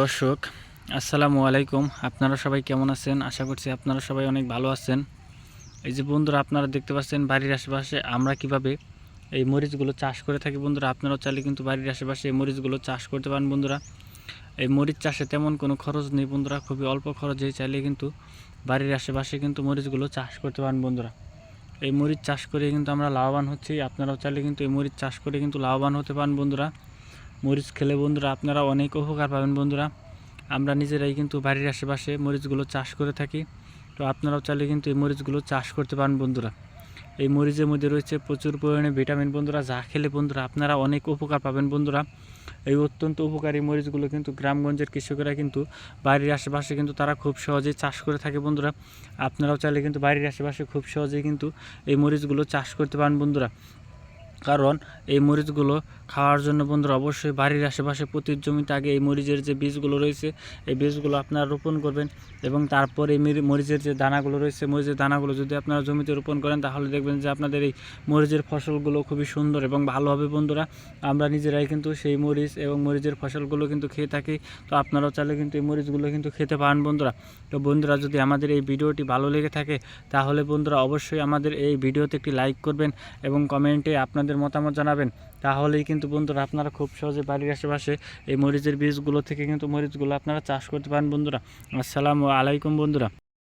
দর্শক, আসসালামু আলাইকুম। আপনারা সবাই কেমন আছেন? আশা করছি আপনারা সবাই অনেক ভালো আছেন। এই যে বন্ধুরা, আপনারা দেখতে পাচ্ছেন বাড়ির আশেপাশে আমরা কীভাবে এই মরিচগুলো চাষ করে থাকি। বন্ধুরা, আপনারাও চাইলে কিন্তু বাড়ির আশেপাশে এই মরিচগুলো চাষ করতে পারেন বন্ধুরা। এই মরিচ চাষে তেমন কোনো খরচ নেই বন্ধুরা, খুবই অল্প খরচে চাইলে কিন্তু বাড়ির আশেপাশে কিন্তু মরিচগুলো চাষ করতে পারেন বন্ধুরা। এই মরিচ চাষ করে কিন্তু আমরা লাভবান হচ্ছি। আপনারাও চাইলে কিন্তু এই মরিচ চাষ করে কিন্তু লাভবান হতে পারেন বন্ধুরা। মরিচ খেলে বন্ধুরা আপনারা অনেক উপকার পাবেন বন্ধুরা। আমরা নিজেরাই কিন্তু বাড়ির আশেপাশে মরিচগুলো চাষ করে থাকি। তো আপনারাও চাইলে কিন্তু এই মরিচগুলো চাষ করতে পারেন বন্ধুরা। এই মরিচের মধ্যে রয়েছে প্রচুর পরিমাণে ভিটামিন বন্ধুরা, যা খেলে বন্ধুরা আপনারা অনেক উপকার পাবেন বন্ধুরা। এই অত্যন্ত উপকারী মরিচগুলো কিন্তু গ্রামগঞ্জের কৃষকেরা কিন্তু বাড়ির আশেপাশে কিন্তু তারা খুব সহজেই চাষ করে থাকে বন্ধুরা। আপনারাও চাইলে কিন্তু বাড়ির আশেপাশে খুব সহজেই কিন্তু এই মরিচগুলো চাষ করতে পারেন বন্ধুরা। কারণ এই মরিচগুলো খাওয়ার জন্য বন্ধুরা অবশ্যই বাড়ির আশেপাশে প্রতি জমিতে আগে এই মরিচের যে বীজগুলো রয়েছে, এই বীজগুলো আপনারা রোপণ করবেন এবং তারপর এই মরিচের যে দানাগুলো রয়েছে, মরিচের দানাগুলো যদি আপনারা জমিতে রোপণ করেন, তাহলে দেখবেন যে আপনাদের এই মরিচের ফসলগুলো খুবই সুন্দর এবং ভালো হবে বন্ধুরা। আমরা নিজেরাই কিন্তু সেই মরিচ এবং মরিচের ফসলগুলো কিন্তু খেয়ে থাকি, তো আপনারাও চাইলে কিন্তু এই মরিচগুলো কিন্তু খেতে পারেন বন্ধুরা। তো বন্ধুরা, যদি আমাদের এই ভিডিওটি ভালো লেগে থাকে, তাহলে বন্ধুরা অবশ্যই আমাদের এই ভিডিওতে একটি লাইক করবেন এবং কমেন্টে আপনাদের মতামত জানাবেন। তাহলেই কিন্তু বন্ধুরা আপনারা খুব সহজে বাড়ির আশেপাশে এই মরিচের বীজগুলো থেকে কিন্তু মরিচগুলো আপনারা চাষ করতে পারেন বন্ধুরা। আসসালামু আলাইকুম বন্ধুরা।